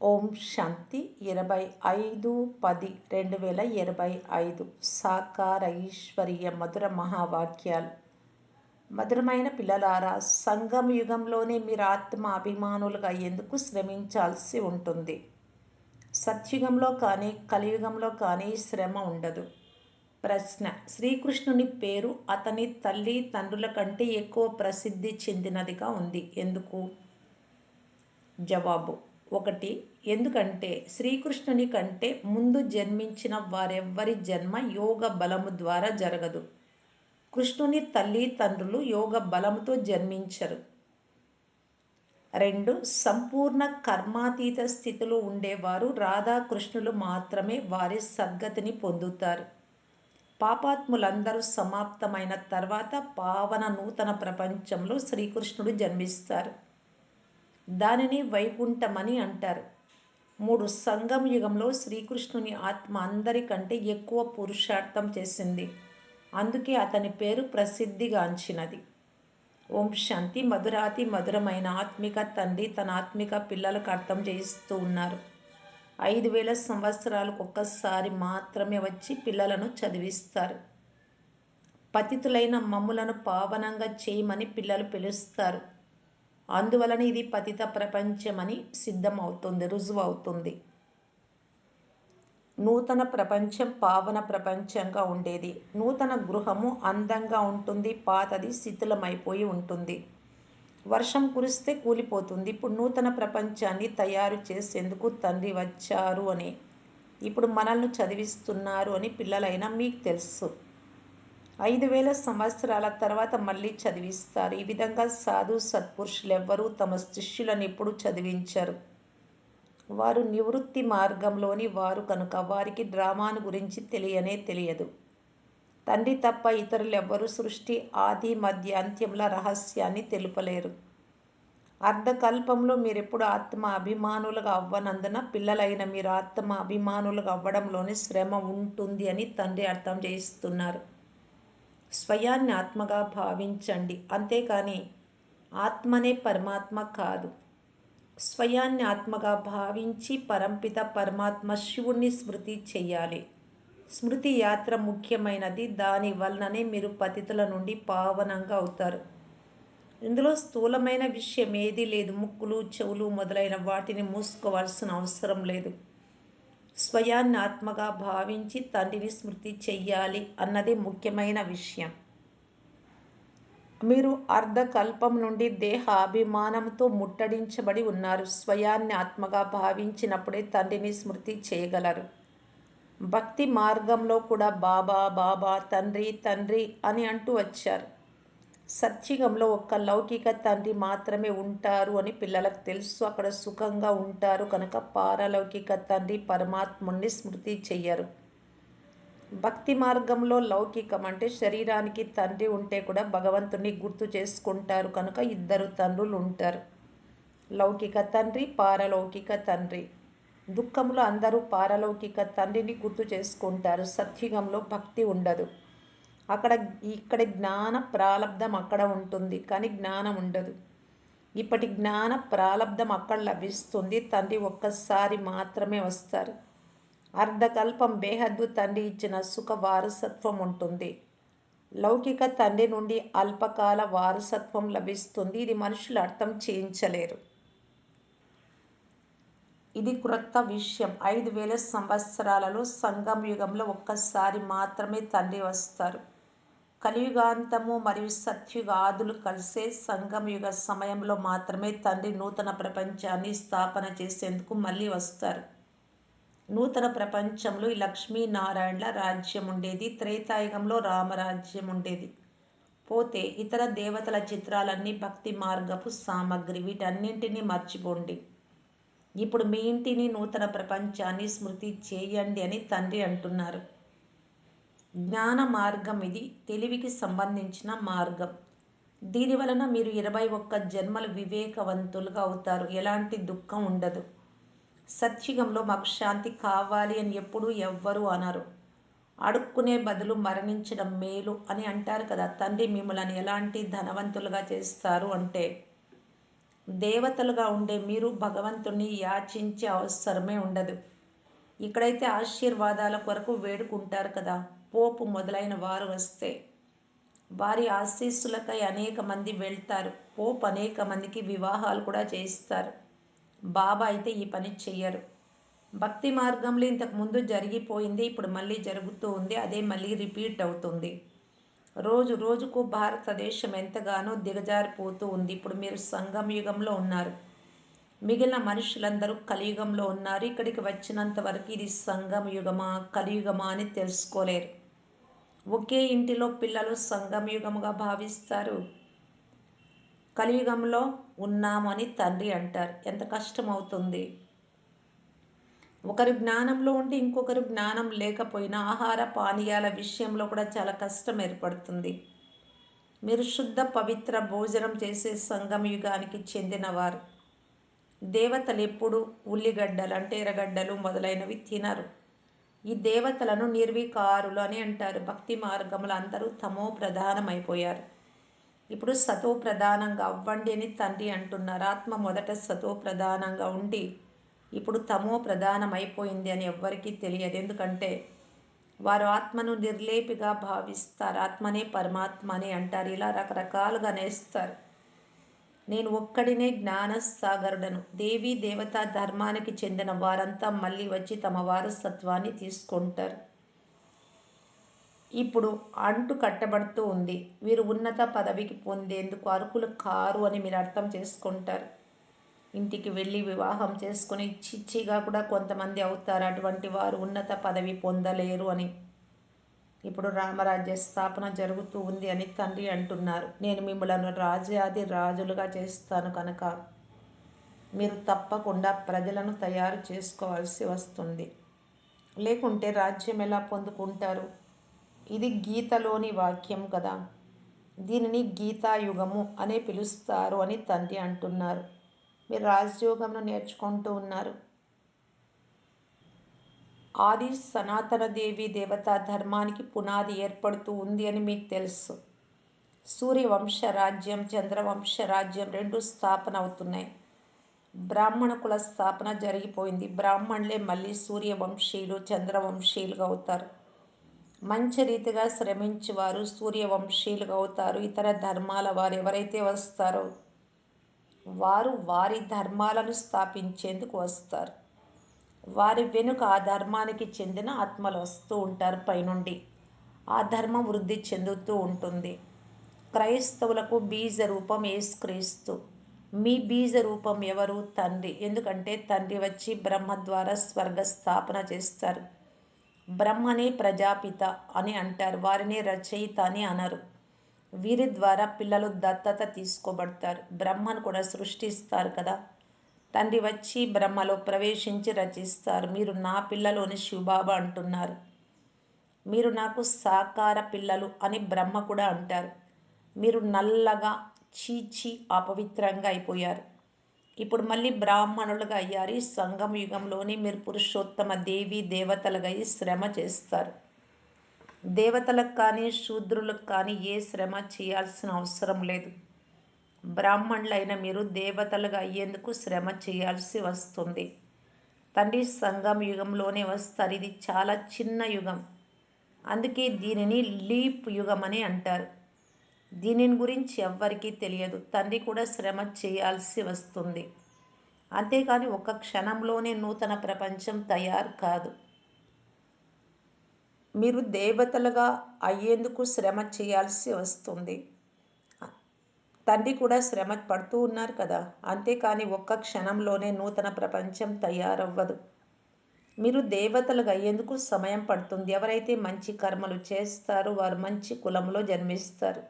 ఓం శాంతి. ఇరవై ఐదు పది రెండు వేల ఇరవై ఐదు సాకార ఈశ్వరీయ మధుర మహావాక్యాలు. మధురమైన పిల్లలారా సంగమ యుగంలోనే మీరు ఆత్మ అభిమానులుగా ఎందుకు శ్రమించాల్సి ఉంటుంది? సత్యుగంలో కానీ కలియుగంలో కానీ శ్రమ ఉండదు. ప్రశ్న శ్రీకృష్ణుని పేరు అతని తల్లి తండ్రుల కంటే ఎక్కువ ప్రసిద్ధి చెందినదిగా ఉంది. ఎందుకు? జవాబు ఒకటి ఎందుకంటే శ్రీకృష్ణుని కంటే ముందు జన్మించిన వారెవ్వరి జన్మ యోగ బలము ద్వారా జరగదు. కృష్ణుని తల్లి తండ్రులు యోగ బలముతో జన్మించరు. రెండు సంపూర్ణ కర్మాతీత స్థితిలో ఉండేవారు రాధాకృష్ణులు మాత్రమే వారి సద్గతిని పొందుతారు. పాపాత్ములందరూ సమాప్తమైన తర్వాత పావన నూతన ప్రపంచంలో శ్రీకృష్ణుడు జన్మిస్తారు. దానిని వైకుంఠమని అంటారు. మూడు సంగం యుగంలో శ్రీకృష్ణుని ఆత్మ అందరికంటే ఎక్కువ పురుషార్థం చేసింది. అందుకే అతని పేరు ప్రసిద్ధిగాంచినది. ఓం శాంతి మధురాతి మధురమైన ఆత్మిక తండ్రి తన ఆత్మిక పిల్లలకు అర్థం చేయిస్తూ ఉన్నారు. ఐదు వేల సంవత్సరాలకు ఒక్కసారి మాత్రమే వచ్చి పిల్లలను చదివిస్తారు. పతితులైన మమ్ములను పావనంగా చేయమని పిల్లలు పిలుస్తారు. అందువలన ఇది పతిత ప్రపంచమని సిద్ధమవుతుంది రుజువు అవుతుంది నూతన ప్రపంచం పావన ప్రపంచంగా ఉండేది. నూతన గృహము అందంగా ఉంటుంది పాతది శిథిలమైపోయి ఉంటుంది. వర్షం కురిస్తే కూలిపోతుంది. ఇప్పుడు నూతన ప్రపంచాన్ని తయారు చేసేందుకు తండ్రి వచ్చారు అని. ఇప్పుడు మనల్ని చదివిస్తున్నారు అని పిల్లలైనా మీకు తెలుసు. ఐదు వేల సంవత్సరాల తర్వాత మళ్ళీ చదివిస్తారు. ఈ విధంగా సాధు సత్పురుషులు ఎవ్వరూ తమ శిష్యులను ఎప్పుడు చదివించరు. వారు నివృత్తి మార్గంలోని వారు కనుక వారికి డ్రామాను గురించి తెలియనే తెలియదు. తండ్రి తప్ప ఇతరులు ఎవ్వరూ సృష్టి ఆది మధ్య అంత్యముల రహస్యాన్ని తెలుపలేరు. అర్ధకల్పంలో మీరెప్పుడు ఆత్మ అభిమానులుగా అవ్వనందున పిల్లలైన మీరు ఆత్మ అభిమానులుగా అవ్వడంలోనే శ్రమ ఉంటుంది అని తండ్రి అర్థం చేయిస్తున్నారు. స్వయాన్ని ఆత్మగా భావించండి. అంతేకాని ఆత్మనే పరమాత్మ కాదు. స్వయాన్ని ఆత్మగా భావించి పరంపిత పరమాత్మ శివుణ్ణి స్మృతి చెయ్యాలి స్మృతి యాత్ర ముఖ్యమైనది. దాని వలననే మీరు పతితుల నుండి పావనంగా అవుతారు. ఇందులో స్థూలమైన విషయం ఏదీ లేదు. ముక్కులు చెవులు మొదలైన వాటిని మూసుకోవాల్సిన అవసరం లేదు. స్వయాన్ని ఆత్మగా భావించి తండ్రిని స్మృతి చెయ్యాలి అన్నది ముఖ్యమైన విషయం. మీరు అర్ధకల్పం నుండి దేహాభిమానంతో ముట్టడించబడి ఉన్నారు. స్వయాన్ని ఆత్మగా భావించినప్పుడే తండ్రిని స్మృతి చేయగలరు. భక్తి మార్గంలో కూడా బాబా బాబా తండ్రి తండ్రి అని అంటూ వచ్చారు. సత్యుగంలో ఒక్క లౌకిక తండ్రి మాత్రమే ఉంటారు అని పిల్లలకు తెలుసు. అక్కడ సుఖంగా ఉంటారు కనుక పారలౌకిక తండ్రి పరమాత్ముణ్ణి స్మృతి చెయ్యరు. భక్తి మార్గంలో లౌకికం అంటే శరీరానికి తండ్రి ఉంటే కూడా భగవంతుని గుర్తు చేసుకుంటారు కనుక ఇద్దరు తండ్రులు ఉంటారు. లౌకిక తండ్రి పారలౌకిక తండ్రి. దుఃఖంలో అందరూ పారలౌకిక తండ్రిని గుర్తు చేసుకుంటారు. సత్యుగంలో భక్తి ఉండదు. అక్కడ ఇక్కడ జ్ఞాన ప్రాలబ్ధం అక్కడ ఉంటుంది కానీ జ్ఞానం ఉండదు. ఇప్పటి జ్ఞాన ప్రాలబ్ధం అక్కడ లభిస్తుంది తండ్రి ఒక్కసారి మాత్రమే వస్తారు. అర్ధకల్పం బేహద్దు తండ్రి ఇచ్చిన సుఖ వారసత్వం ఉంటుంది. లౌకిక తండ్రి నుండి అల్పకాల వారసత్వం లభిస్తుంది. ఇది మనుషులు అర్థం చేయించలేరు. ఇది క్రొత్త విషయం. ఐదు వేల సంవత్సరాలలో సంగం యుగంలో ఒక్కసారి మాత్రమే తండ్రి వస్తారు. కలియుగాంతము మరియు సత్యుగాదులు కలిసే సంగమయుగ సమయంలో మాత్రమే తండ్రి నూతన ప్రపంచాన్ని స్థాపన చేసేందుకు మళ్ళీ వస్తారు. నూతన ప్రపంచంలో లక్ష్మీనారాయణల రాజ్యం ఉండేది త్రేతాయుగంలో రామరాజ్యం ఉండేది పోతే ఇతర దేవతల చిత్రాలన్నీ భక్తి మార్గపు సామగ్రి వీటన్నింటినీ మర్చిపోండి. ఇప్పుడు మీ ఇంటిని నూతన ప్రపంచాన్ని స్మృతి చేయండి అని తండ్రి అంటున్నారు. జ్ఞాన మార్గం ఇది. తెలివికి సంబంధించిన మార్గం. దీని వలన మీరు ఇరవై ఒక్క జన్మలు వివేకవంతులుగా అవుతారు. ఎలాంటి దుఃఖం ఉండదు. సత్యుగంలో మాకు శాంతి కావాలి అని ఎప్పుడూ ఎవ్వరూ అనరు. అడుక్కునే బదులు మరణించడం మేలు అని అంటారు కదా. తండ్రి మిమ్మల్ని ఎలాంటి ధనవంతులుగా చేస్తారు అంటే దేవతలుగా ఉండే మీరు భగవంతుణ్ణి యాచించే అవసరమే ఉండదు. ఇక్కడైతే ఆశీర్వాదాల కొరకు వేడుకుంటారు కదా. పోపు మొదలైన వారు వస్తే వారి ఆశీస్సులకై అనేక మంది వెళ్తారు. పోపు అనేక మందికి వివాహాలు కూడా చేయిస్తారు. బాబా అయితే ఈ పని చెయ్యరు. భక్తి మార్గంలో ఇంతకుముందు జరిగిపోయింది ఇప్పుడు మళ్ళీ జరుగుతూ ఉంది అదే మళ్ళీ రిపీట్ అవుతుంది. రోజు రోజుకు భారతదేశం ఎంతగానో దిగజారిపోతూ ఉంది. ఇప్పుడు మీరు సంగం యుగంలో ఉన్నారు. మిగిలిన మనుషులందరూ కలియుగంలో ఉన్నారు. ఇక్కడికి వచ్చినంత వరకు ఇది సంగం యుగమా కలియుగమా అని తెలుసుకోలేరు. ఒకే ఇంటిలో పిల్లలు సంగం యుగముగా భావిస్తారు. కలియుగంలో ఉన్నామని తండ్రి అంటారు. ఎంత కష్టం అవుతుంది ఒకరు జ్ఞానంలో ఉండి ఇంకొకరు జ్ఞానం లేకపోయినా ఆహార పానీయాల విషయంలో కూడా చాలా కష్టం ఏర్పడుతుంది. మీరు శుద్ధ పవిత్ర భోజనం చేసే సంగం యుగానికి చెందినవారు. దేవతలు ఎప్పుడు ఉల్లిగడ్డలు అంటే ఎర్రగడ్డలు మొదలైనవి తినరు. ఈ దేవతలను నిర్వికారులు అని అంటారు. భక్తి మార్గములు అందరూ తమో ప్రధానమైపోయారు. ఇప్పుడు సతో ప్రధానంగా అవ్వండి అని తండ్రి అంటున్నారు. ఆత్మ మొదట సతో ప్రధానంగా ఉండి ఇప్పుడు తమో ప్రధానమైపోయింది అని ఎవ్వరికీ తెలియదు. ఎందుకంటే వారు ఆత్మను నిర్లేపిగా భావిస్తారు. ఆత్మనే పరమాత్మ అని అంటారు. ఇలా రకరకాలుగా నేస్తారు. నేను ఒక్కడినే జ్ఞానసాగరుడను. దేవీ దేవతా ధర్మానికి చెందిన వారంతా మళ్ళీ వచ్చి తమ వారసత్వాన్ని తీసుకుంటారు. ఇప్పుడు అంటు కట్టబడుతూ ఉంది. వీరు ఉన్నత పదవికి పొందేందుకు అర్హులు కారు అని మీరు అర్థం చేసుకుంటారు. ఇంటికి వెళ్ళి వివాహం చేసుకుని చిచ్చిగా కూడా కొంతమంది అవుతారు. అటువంటి వారు ఉన్నత పదవి పొందలేరు అని. ఇప్పుడు రామరాజ్య స్థాపన జరుగుతూ ఉంది అని తండ్రి అంటున్నారు. నేను మిమ్మలను రాజ్యాది రాజులుగా చేస్తాను కనుక మీరు తప్పకుండా ప్రజలను తయారు చేసుకోవాల్సి వస్తుంది. లేకుంటే రాజ్యం ఎలా పొందుకుంటారు? ఇది గీతలోని వాక్యం కదా. దీనిని గీతాయుగము అనే పిలుస్తారు అని తండ్రి అంటున్నారు. మీరు రాజయోగంను నేర్చుకుంటూ ఉన్నారు. ఆది సనాతన దేవి దేవతా ధర్మానికి పునాది ఏర్పడుతూ ఉంది అని మీకు తెలుసు. సూర్యవంశ రాజ్యం చంద్రవంశ రాజ్యం రెండు స్థాపన అవుతున్నాయి. బ్రాహ్మణ కుల స్థాపన జరిగిపోయింది. బ్రాహ్మణులే మళ్ళీ సూర్యవంశీయులు చంద్రవంశీయులుగా అవుతారు. మంచి రీతిగా శ్రమించి వారు సూర్యవంశీయులుగా అవుతారు. ఇతర ధర్మాల వారు ఎవరైతే వస్తారో వారు వారి ధర్మాలను స్థాపించేందుకు వస్తారు. వారి వెనుక ఆ ధర్మానికి చెందిన ఆత్మలు వస్తూ ఉంటారు పైనుండి. ఆ ధర్మం వృద్ధి చెందుతూ ఉంటుంది. క్రైస్తవులకు బీజ రూపం ఏసుక్రీస్తు మీ బీజ రూపం ఎవరు? తండ్రి. ఎందుకంటే తండ్రి వచ్చి బ్రహ్మ ద్వారా స్వర్గ స్థాపన చేస్తారు. బ్రహ్మనే ప్రజాపిత అని అంటారు. వారిని రచయిత అని అనరు. వీరి ద్వారా పిల్లలు దత్తత తీసుకోబడతారు. బ్రహ్మను కూడా సృష్టిస్తారు కదా. తండ్రి వచ్చి బ్రహ్మలో ప్రవేశించి రచిస్తారు. మీరు నా పిల్లలు అని శివబాబా అంటున్నారు. మీరు నాకు సాకార పిల్లలు అని బ్రహ్మ కూడా అంటారు. మీరు నల్లగా చీచి అపవిత్రంగా అయిపోయారు. ఇప్పుడు మళ్ళీ బ్రాహ్మణులుగా అయ్యారు. ఈ సంగమ యుగంలోని మీరు పురుషోత్తమ దేవి దేవతలుగా అయి శ్రమ చేస్తారు. దేవతలకు కానీ శూద్రులకు కానీ ఏ శ్రమ చేయాల్సిన అవసరం లేదు. బ్రాహ్మణులైన మీరు దేవతలుగా అయ్యేందుకు శ్రమ చేయాల్సి వస్తుంది. తండ్రి సంగం యుగంలోనే వస్తారు. ఇది చాలా చిన్న యుగం. అందుకే దీనిని లీప్ యుగం అని అంటారు. దీనిని గురించి ఎవ్వరికీ తెలియదు. తండ్రి కూడా శ్రమ చేయాల్సి వస్తుంది. అంతేకాని ఒక క్షణంలోనే నూతన ప్రపంచం తయారు కాదు. మీరు దేవతలుగా అయ్యేందుకు శ్రమ చేయాల్సి వస్తుంది. తండ్రి కూడా శ్రమ పడుతూ ఉన్నారు కదా. అంతేకాని ఒక్క క్షణంలోనే నూతన ప్రపంచం తయారవ్వదు. మీరు దేవతలుగా అయ్యేందుకు సమయం పడుతుంది. ఎవరైతే మంచి కర్మలు చేస్తారో వారు మంచి కులంలో జన్మిస్తారు.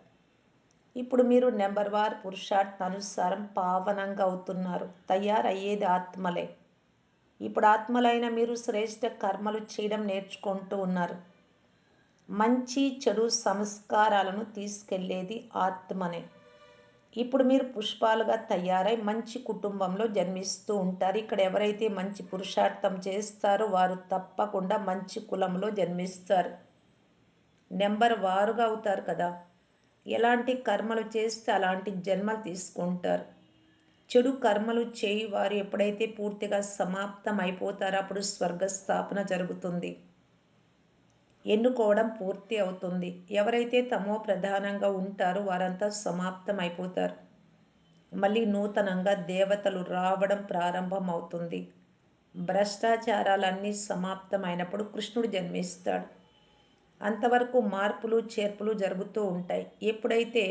ఇప్పుడు మీరు నెంబర్ వార్ పురుషార్థానుసారం పావనంగా అవుతున్నారు. తయారయ్యేది ఆత్మలే. ఇప్పుడు ఆత్మలైన మీరు శ్రేష్ఠ కర్మలు చేయడం నేర్చుకుంటూ ఉన్నారు. మంచి చెడు సంస్కారాలను తీసుకెళ్ళేది ఆత్మనే. ఇప్పుడు మీరు పుష్పాలుగా తయారై మంచి కుటుంబంలో జన్మిస్తూ ఉంటారు. ఇక్కడ ఎవరైతే మంచి పురుషార్థం చేస్తారో వారు తప్పకుండా మంచి కులంలో జన్మిస్తారు. నెంబర్ వారుగా అవుతారు కదా. ఎలాంటి కర్మలు చేస్తే అలాంటి జన్మలు తీసుకుంటారు. చెడు కర్మలు చేయి వారు ఎప్పుడైతే పూర్తిగా సమాప్తం అయిపోతారో అప్పుడు స్వర్గస్థాపన జరుగుతుంది. ఎన్నుకోవడం పూర్తి అవుతుంది. ఎవరైతే తమో ప్రధానంగా ఉంటారో వారంతా సమాప్తం అయిపోతారు మళ్ళీ నూతనంగా దేవతలు రావడం ప్రారంభం అవుతుంది భ్రష్టాచారాలన్నీ సమాప్తమైనప్పుడు కృష్ణుడు జన్మిస్తాడు. అంతవరకు మార్పులు చేర్పులు జరుగుతూ ఉంటాయి. ఎప్పుడైతే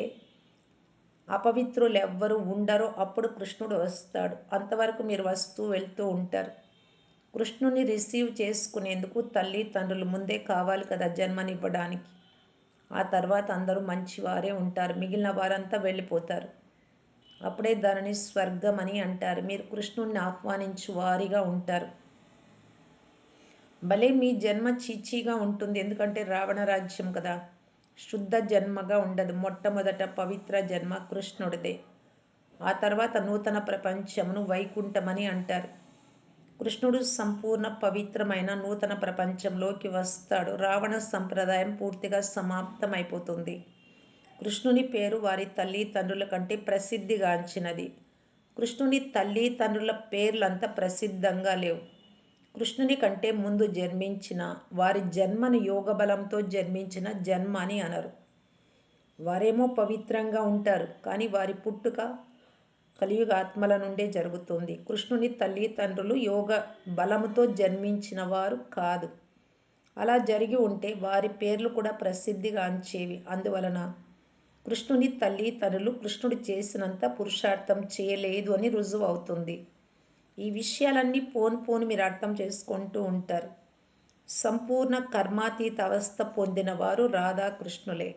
అపవిత్రులు ఎవ్వరు ఉండరో అప్పుడు కృష్ణుడు వస్తాడు. అంతవరకు మీరు వస్తూ వెళ్తూ ఉంటారు. కృష్ణుని రిసీవ్ చేసుకునేందుకు తల్లి తండ్రులు ముందే కావాలి కదా జన్మనివ్వడానికి. ఆ తర్వాత అందరూ మంచివారే ఉంటారు. మిగిలిన వారంతా వెళ్ళిపోతారు. అప్పుడే దానిని స్వర్గం అని అంటారు. మీరు కృష్ణుణ్ణి ఆహ్వానించు వారిగా ఉంటారు. భలే మీ జన్మ చీచీగా ఉంటుంది. ఎందుకంటే రావణ రాజ్యం కదా. శుద్ధ జన్మగా ఉండదు. మొట్టమొదట పవిత్ర జన్మ కృష్ణుడిదే. ఆ తర్వాత నూతన ప్రపంచమును వైకుంఠమని అంటారు. కృష్ణుడు సంపూర్ణ పవిత్రమైన నూతన ప్రపంచంలోకి వస్తాడు. రావణ సంప్రదాయం పూర్తిగా సమాప్తమైపోతుంది. కృష్ణుని పేరు వారి తల్లి తండ్రుల కంటే ప్రసిద్ధిగాంచినది. కృష్ణుని తల్లి తండ్రుల పేర్లంత ప్రసిద్ధంగా లేవు. కృష్ణుని కంటే ముందు జన్మించిన వారి జన్మను యోగబలంతో జన్మించిన జన్మ అని అనరు. వారేమో పవిత్రంగా ఉంటారు కానీ వారి పుట్టుక కలియుగ ఆత్మల నుండే జరుగుతుంది. కృష్ణుని తల్లిదండ్రులు యోగ బలముతో జన్మించిన వారు కాదు. అలా జరిగి ఉంటే వారి పేర్లు కూడా ప్రసిద్ధిగాంచేవి అందువలన కృష్ణుని తల్లిదండ్రులు కృష్ణుడు చేసినంత పురుషార్థం చేయలేదు అని రుజువు అవుతుంది. ఈ విషయాలన్నీ పోను పోను మీరు అర్థం చేసుకుంటూ ఉంటారు. సంపూర్ణ కర్మాతీత అవస్థ పొందిన వారు రాధాకృష్ణులే.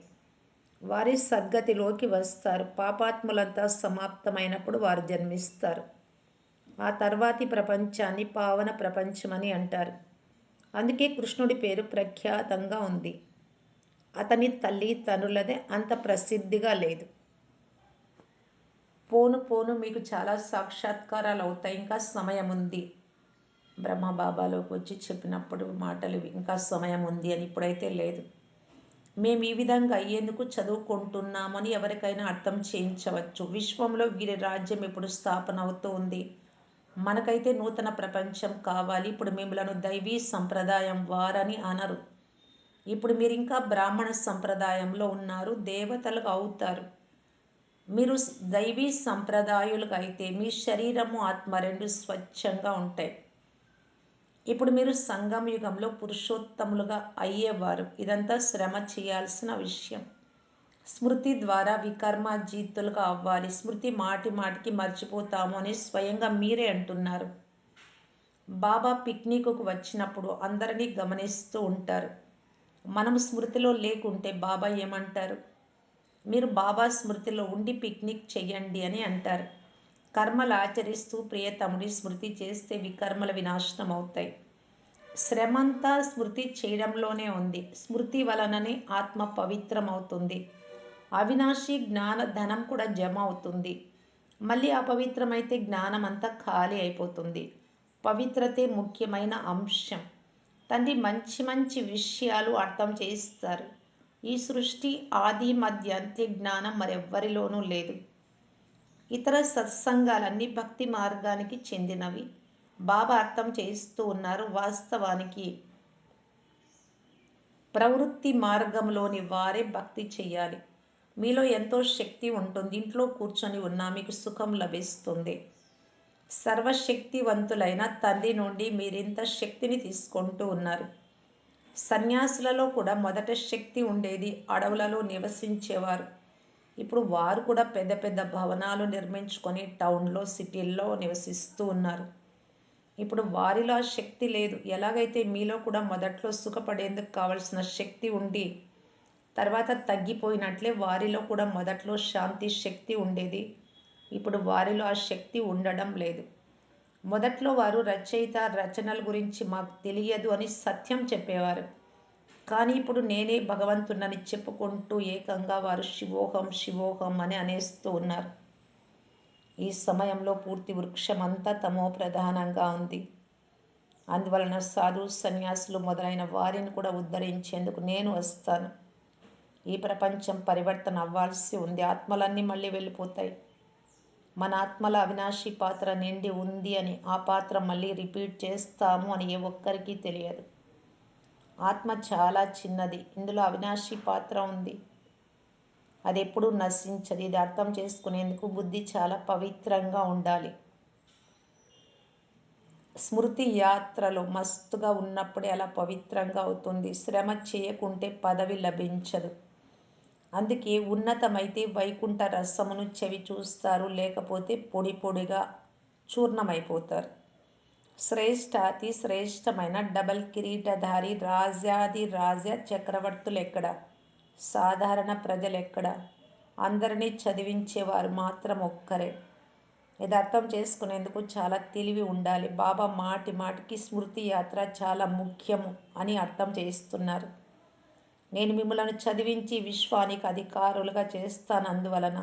వారి సద్గతిలోకి వస్తారు. పాపాత్ములంతా సమాప్తమైనప్పుడు వారు జన్మిస్తారు. ఆ తర్వాతి ప్రపంచాన్ని పావన ప్రపంచమని అంటారు. అందుకే కృష్ణుడి పేరు ప్రఖ్యాతంగా ఉంది. అతని తల్లి తండ్రులదే అంత ప్రసిద్ధిగా లేదు. పోను పోను మీకు చాలా సాక్షాత్కారాలు అవుతాయి. ఇంకా సమయం ఉంది బ్రహ్మబాబాలోకి వచ్చి చెప్పినప్పుడు మాటలు ఇంకా సమయం ఉంది అని ఇప్పుడైతే లేదు. మేము ఈ విధంగా అయ్యేందుకు చదువుకుంటున్నామని ఎవరికైనా అర్థం చేయించవచ్చు. విశ్వంలో వీరి రాజ్యం ఇప్పుడు స్థాపన అవుతూ ఉంది మనకైతే నూతన ప్రపంచం కావాలి. ఇప్పుడు మిమ్మలను దైవీ సంప్రదాయం వారని అనరు. ఇప్పుడు మీరు ఇంకా బ్రాహ్మణ సంప్రదాయంలో ఉన్నారు. దేవతలుగా అవుతారు. మీరు దైవీ సంప్రదాయులుగా అయితే మీ శరీరము ఆత్మ రెండు స్వచ్ఛంగా ఉంటాయి. ఇప్పుడు మీరు సంఘం యుగంలో పురుషోత్తములుగా అయ్యేవారు. ఇదంతా శ్రమ చేయాల్సిన విషయం. స్మృతి ద్వారా వికర్మజీతులుగా అవ్వాలి. స్మృతి మాటి మాటికి మర్చిపోతాము అని స్వయంగా మీరే అంటున్నారు. బాబా పిక్నిక్కు వచ్చినప్పుడు అందరినీ గమనిస్తూ ఉంటారు. మనం స్మృతిలో లేకుంటే బాబా ఏమంటారు? మీరు బాబా స్మృతిలో ఉండి పిక్నిక్ చెయ్యండి అని అంటారు. కర్మలు ఆచరిస్తూ ప్రియతముడి స్మృతి చేస్తే వికర్మల వినాశనం అవుతాయి శ్రమంతా స్మృతి చేయడంలోనే ఉంది. స్మృతి వలననే ఆత్మ పవిత్రం అవుతుంది అవినాశి జ్ఞాన ధనం కూడా జమ అవుతుంది మళ్ళీ అపవిత్రమైతే జ్ఞానం అంతా ఖాళీ అయిపోతుంది. పవిత్రతే ముఖ్యమైన అంశం. తండ్రి మంచి మంచి విషయాలు అర్థం చేయిస్తారు. ఈ సృష్టి ఆది మధ్య అంత్య జ్ఞానం మరెవ్వరిలోనూ లేదు. ఇతర సత్సంగాలన్నీ భక్తి మార్గానికి చెందినవి. బాబా అర్థం చేయిస్తూ ఉన్నారు వాస్తవానికి. ప్రవృత్తి మార్గంలోని వారే భక్తి చేయాలి. మీలో ఎంతో శక్తి ఉంటుంది. ఇంట్లో కూర్చొని ఉన్నా మీకు సుఖం లభిస్తుంది. సర్వశక్తివంతులైన తండ్రి నుండి మీరింత శక్తిని తీసుకుంటూ ఉన్నారు. సన్యాసులలో కూడా మొదట శక్తి ఉండేది అడవులలో నివసించేవారు. ఇప్పుడు వారు కూడా పెద్ద పెద్ద భవనాలు నిర్మించుకొని టౌన్లో సిటీల్లో నివసిస్తూ ఉన్నారు. ఇప్పుడు వారిలో ఆ శక్తి లేదు. ఎలాగైతే మీలో కూడా మొదట్లో సుఖపడేందుకు కావలసిన శక్తి ఉండి తర్వాత తగ్గిపోయినట్లే వారిలో కూడా మొదట్లో శాంతి శక్తి ఉండేది. ఇప్పుడు వారిలో ఆ శక్తి ఉండడం లేదు. మొదట్లో వారు రచయిత రచనల గురించి మాకు తెలియదు అని సత్యం చెప్పేవారు. కానీ ఇప్పుడు నేనే భగవంతున్నని చెప్పుకుంటూ ఏకంగా వారు శివోహం శివోహం అని అనేస్తూ ఉన్నారు. ఈ సమయంలో పూర్తి వృక్షం అంతా తమో ప్రధానంగా ఉంది. అందువలన సాధు సన్యాసులు మొదలైన వారిని కూడా ఉద్ధరించేందుకు నేను వస్తాను. ఈ ప్రపంచం పరివర్తన అవ్వాల్సి ఉంది. ఆత్మలన్నీ మళ్ళీ వెళ్ళిపోతాయి. మన ఆత్మల అవినాశి పాత్ర నిండి ఉంది అని ఆ పాత్ర మళ్ళీ రిపీట్ చేస్తాము అని ఏ ఒక్కరికి తెలియదు. ఆత్మ చాలా చిన్నది. ఇందులో అవినాశి పాత్ర ఉంది. అది ఎప్పుడూ నశించదు. ఇది అర్థం చేసుకునేందుకు బుద్ధి చాలా పవిత్రంగా ఉండాలి. స్మృతి యాత్రలో మస్తుగా ఉన్నప్పుడే అలా పవిత్రంగా అవుతుంది. శ్రమ చేయకుంటే పదవి లభించదు. అందుకే ఉన్నతమైతే వైకుంఠ రసమును చెవి చూస్తారు. లేకపోతే పొడి పొడిగా చూర్ణమైపోతారు. శ్రేష్ఠాతి శ్రేష్టమైన డబల్ కిరీటధారి రాజాది రాజ చక్రవర్తులు ఎక్కడ? సాధారణ ప్రజలు ఎక్కడ? అందరినీ చదివించేవారు మాత్రం ఒక్కరే. ఇది అర్థం చేసుకునేందుకు చాలా తెలివి ఉండాలి. బాబా మాటి మాటికి స్మృతి యాత్ర చాలా ముఖ్యము అని అర్థం చేస్తున్నారు నేను మిమ్మల్ని చదివించి విశ్వానికి అధికారులుగా చేస్తాను అందువలన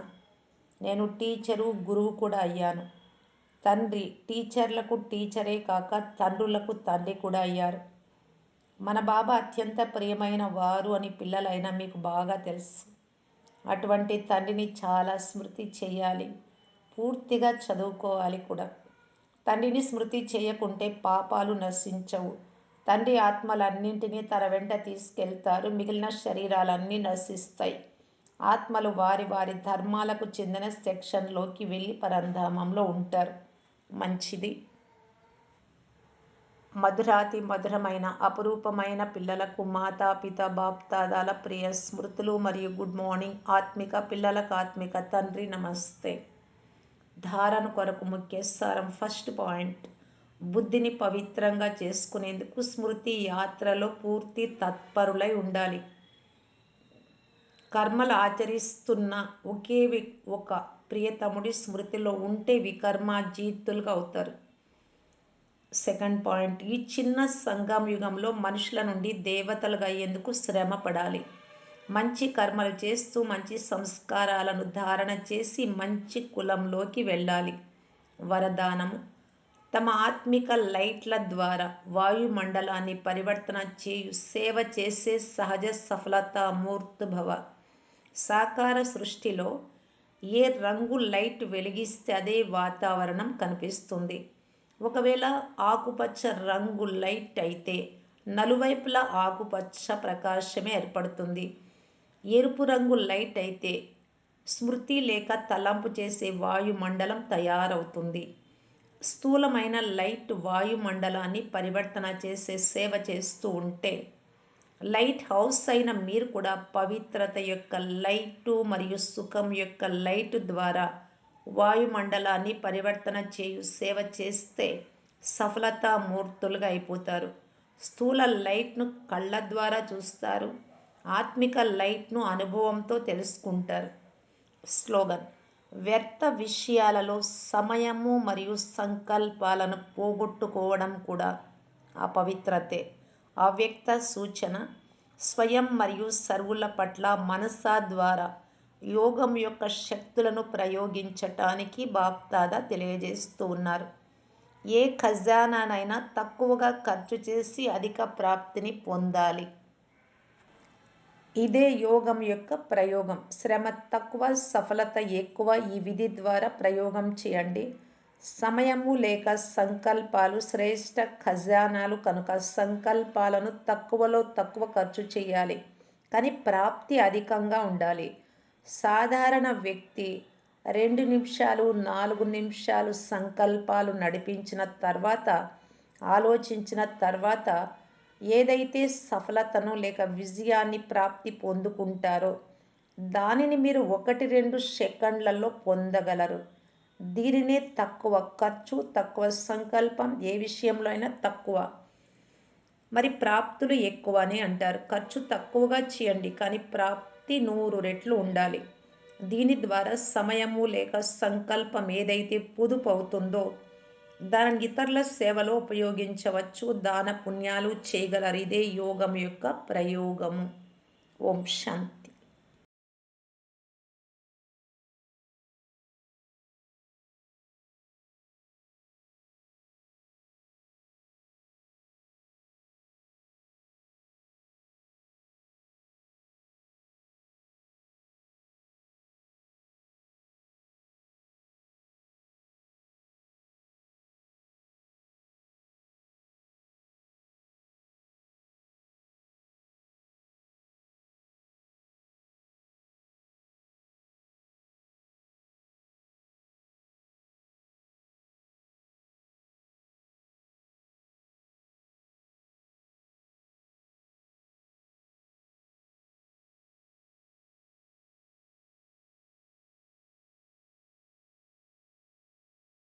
నేను టీచరు గురువు కూడా అయ్యాను. తండ్రి టీచర్లకు టీచరే కాక తండ్రులకు తండ్రి కూడా అయ్యారు. మన బాబా అత్యంత ప్రియమైన వారు అని పిల్లలైనా మీకు బాగా తెలుసు. అటువంటి తండ్రిని చాలా స్మృతి చేయాలి. పూర్తిగా చదువుకోవాలి కూడా. తండ్రిని స్మృతి చేయకుంటే పాపాలు నశించవు. తండ్రి ఆత్మలన్నింటినీ తన వెంట తీసుకెళ్తారు. మిగిలిన శరీరాలన్నీ నశిస్తాయి. ఆత్మలు వారి వారి ధర్మాలకు చెందిన సెక్షన్లోకి వెళ్ళి పరంధామంలో ఉంటారు. మంచిది. మధురాతి మధురమైన అపురూపమైన పిల్లలకు మాతా పిత బాప్తాదాల ప్రియ స్మృతులు మరియు గుడ్ మార్నింగ్ ఆత్మిక పిల్లలకు ఆత్మిక తండ్రి నమస్తే. ధారణ కొరకు ముఖ్య సారం ఫస్ట్ పాయింట్. బుద్ధిని పవిత్రంగా చేసుకునేందుకు స్మృతి యాత్రలో పూర్తి తత్పరులై ఉండాలి. కర్మలు ఆచరిస్తున్న ఒకే ఒక ప్రియతముడి స్మృతిలో ఉంటే వికర్మాజీతులుగా అవుతారు. సెకండ్ పాయింట్ ఈ చిన్న సంగం యుగంలో మనుషుల నుండి దేవతలుగా అయ్యేందుకు శ్రమ పడాలి. మంచి కర్మలు చేస్తూ మంచి సంస్కారాలను ధారణ చేసి మంచి కులంలోకి వెళ్ళాలి. వరదానము తమ ఆత్మిక లైట్ల ద్వారా వాయుమండలాన్ని పరివర్తన చేయు సేవ చేసే సహజ సఫలత మూర్తుభవ సాకార సృష్టిలో ఏ రంగు లైట్ వెలిగిస్తే అదే వాతావరణం కనిపిస్తుంది. ఒకవేళ ఆకుపచ్చ రంగు లైట్ అయితే నలువైపులా ఆకుపచ్చ ప్రకాశమే ఏర్పడుతుంది. ఎరుపు రంగు లైట్ అయితే స్మృతి లేక తలంపు చేసే వాయుమండలం తయారవుతుంది. స్థూలమైన లైట్ వాయుమండలాన్ని పరివర్తన చేసే సేవ చేస్తూ ఉంటే లైట్ హౌస్ అయిన మీరు కూడా పవిత్రత యొక్క లైటు మరియు సుఖం యొక్క లైటు ద్వారా వాయుమండలాన్ని పరివర్తన చేయు సేవ చేస్తే సఫలతామూర్తులుగా అయిపోతారు. స్థూల లైట్ను కళ్ళ ద్వారా చూస్తారు. ఆత్మిక లైట్ను అనుభవంతో తెలుసుకుంటారు. స్లోగన్ వ్యర్థ విషయాలలో సమయము మరియు సంకల్పాలను పోగొట్టుకోవడం కూడా అపవిత్రతే అవ్యక్త సూచన స్వయం మరియు సర్వుల పట్ల మనసా ద్వారా యోగం యొక్క శక్తులను ప్రయోగించటానికి బాప్దాదా తెలియజేస్తూ ఉన్నారు. ఏ ఖజానానైనా తక్కువగా ఖర్చు చేసి అధిక ప్రాప్తిని పొందాలి. ఇదే యోగం యొక్క ప్రయోగం. శ్రమ తక్కువ సఫలత ఎక్కువ ఈ విధి ద్వారా ప్రయోగం చేయండి. సమయము లేక సంకల్పాలు శ్రేష్ట ఖజానాలు కనుక సంకల్పాలను తక్కువలో తక్కువ ఖర్చు చేయాలి. కానీ ప్రాప్తి అధికంగా ఉండాలి. సాధారణ వ్యక్తి రెండు నిమిషాలు నాలుగు నిమిషాలు సంకల్పాలు నడిపించిన తర్వాత ఆలోచించిన తర్వాత ఏదైతే సఫలతను లేక విజయాన్ని ప్రాప్తి పొందుకుంటారో దానిని మీరు ఒకటి రెండు సెకండ్లలో పొందగలరు. దీనినే తక్కువ ఖర్చు తక్కువ సంకల్పం ఏ విషయంలో అయినా తక్కువ. మరి ప్రాప్తులు ఎక్కువ అని అంటారు. ఖర్చు తక్కువగా చేయండి కానీ ప్రాప్తి నూరు రెట్లు ఉండాలి. దీని ద్వారా సమయము లేక సంకల్పం ఏదైతే పొదుపు అవుతుందో దానిని ఇతరుల సేవలో ఉపయోగించవచ్చు దాన పుణ్యాలు చేయగలరు. ఇదే యోగం యొక్క ప్రయోగము. ఓం శాంతి.